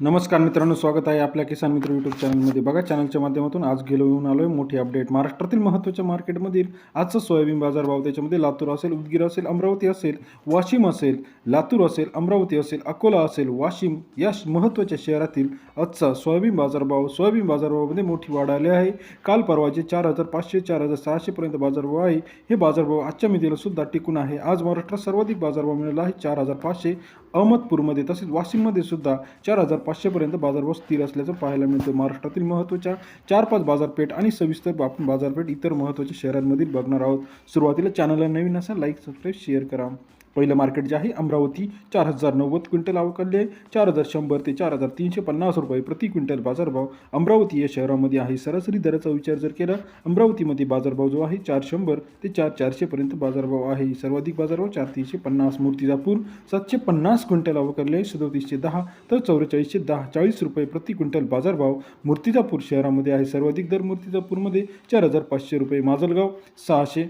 नमस्कार मित्रांनो स्वागत आहे आपल्या किसान मित्र यूट्यूब चॅनलमध्ये बघा चॅनलच्या माध्यमातून आज गेलो येऊन आलो आहे मोठी अपडेट महाराष्ट्रातील महत्त्वाच्या मार्केटमधील आजचा सोयाबीन बाजारभाव त्याच्यामध्ये लातूर असेल उदगीर असेल अमरावती असेल वाशिम असेल लातूर असेल अमरावती असेल अकोला असेल वाशिम या महत्त्वाच्या शहरातील आजचा सोयाबीन बाजारभाव सोयाबीन बाजारभावामध्ये मोठी वाढ आली आहे. काल परवाचे चार हजार पाचशे चार हजार सहाशेपर्यंत बाजारभाव आहे हे बाजारभाव आजच्या मितीला सुद्धा टिकून आहे. आज महाराष्ट्रात सर्वाधिक बाजारभाव मिळाला आहे चार हजार पाचशे. अहमदपूरमध्ये तसेच वाशिममध्ये सुद्धा चार हजार पाचशेपर्यंत बाजारभाव स्थिर असल्याचं पाहायला मिळतं महाराष्ट्रातील महत्त्वाच्या चार पाच बाजारपेठ आणि सविस्तर आपण बाजारपेठ इतर महत्त्वाच्या शहरांमधील बघणार आहोत. सुरुवातीला चॅनलला नवीन असा लाईक सबस्क्राईब शेअर करा. पहिलं मार्केट जे आहे अमरावती चार हजार नव्वद क्विंटल अवकाळले आहे. चार हजार शंभर ते चार हजार तीनशे पन्नास रुपये प्रति क्विंटल बाजारभाव अमरावती या शहरामध्ये आहे. सरासरी दराचा विचार जर केला अमरावतीमध्ये बाजारभाव जो आहे चार शंभर ते चार चारशेपर्यंत बाजारभाव आहे. सर्वाधिक बाजारभाव चार तीनशे पन्नास मूर्तिजापूर सातशे पन्नास क्विंटल अवकाळले आहे. सदोतीसशे दहा तर चौवेचाळीसशे दहा चाळीस रुपये प्रति क्विंटल बाजारभाव मूर्तिजापूर शहरामध्ये आहे. सर्वाधिक दर मूर्तिजापूरमध्ये चार हजार पाचशे रुपये. माजलगाव सहाशे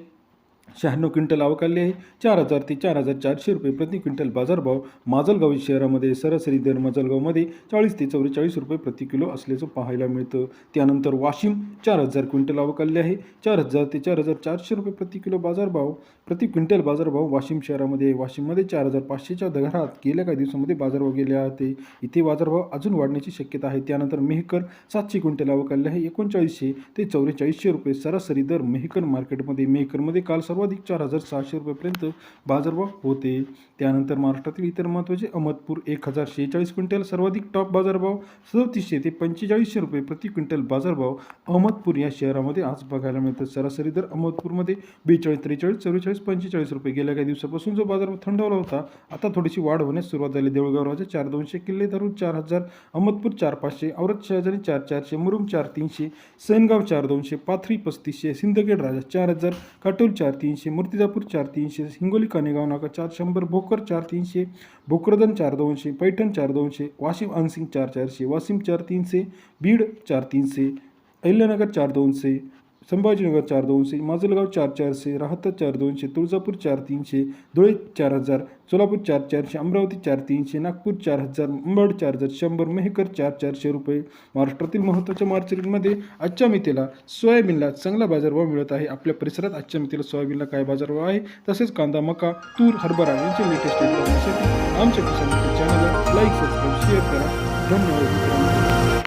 शहाण्णव क्विंटल अवकाळले आहे. चार हजार ते चार हजार चारशे रुपये प्रति क्विंटल बाजारभाव माजलगाव शहरामध्ये सरासरी दर माजलगावमध्ये चाळीस ते चौवेचाळीस रुपये प्रति किलो असल्याचं पाहायला मिळतं. त्यानंतर वाशिम चार हजार क्विंटल अवकाळले आहे. चार हजार ते चार हजार चारशे रुपये प्रति किलो बाजारभाव प्रति क्विंटल बाजारभाव वाशिम शहरामध्ये आहे वाशिममध्ये चार हजार पाचशेच्या दरात गेल्या काही दिवसामध्ये बाजारभाव गेले आहे इथे बाजारभाव अजून वाढण्याची शक्यता आहे. त्यानंतर मेहकर सातशे क्विंटल अवकाळले आहे. एकोणचाळीसशे ते चौवेचाळीसशे रुपये सरासरी दर मेहकर मार्केटमध्ये मेहकरमध्ये काल सर्वाधिक चार हजार सहाशे रुपयेपर्यंत बाजारभाव होते. त्यानंतर महाराष्ट्रातील इतर महत्त्वाचे अहमदपूर एक हजार शेहेचाळीस क्विंटल सर्वाधिक टॉप बाजारभाव सदतीसशे ते पंचेचाळीसशे रुपये प्रति क्विंटल बाजारभाव अहमदपूर या शहरामध्ये आज बघायला मिळतं. सरासरी दर अहमदपूरमध्ये बेचाळीस त्रेचाळीस चव्वेचाळीस पंचेचाळीस रुपये गेल्या काही दिवसापासून जो बाजारभाव थंडवला होता आता थोडीशी वाढ होण्यास सुरुवात झाली. देऊळगाव राजा चार दोनशे किल्ले धरून चार हजार अहमदपूर चार पाचशे औरत शहाजारी चार चारशे मुरुम चार तीनशे सैनगाव चार दोनशे पाथरी पस्तीसशे सिंदखेड राजा चार हजार काटोल चार तीन तीनशे मूर्तिजापूर चार तीनशे हिंगोली कानेगाव नाका चार शंभर भोकर चार तीनशे भोकरदन चार दोनशे पैठण चार दोनशे वाशिम अनसिंग चार चारशे वाशिम चार तीनशे बीड चार तीनशे अहिल्यानगर चार दोनशे संभाजीनगर चार दोनशे माजलगाव चार चारशे राहता चार दोनशे तुळजापूर चार तीनशे धुळे चार हजार सोलापूर चार चारशे अमरावती चार तीनशे नागपूर चार हजार अंबड चार हजार शंभर मेहकर चार चारशे रुपये. महाराष्ट्रातील महत्त्वाच्या मार्केटमध्ये आजच्या मितीला सोयाबीनला चांगला बाजारभाव मिळत आहे. आपल्या परिसरात आजच्या मितीला सोयाबीनला काय बाजारभाव आहे? तसेच कांदा मका तूर हरभरा यांचे लेटेस्ट इन्फॉर्मेशन आमच्या किसान चॅनलला लाईक सबस्क्राईब शेअर करा. धन्यवाद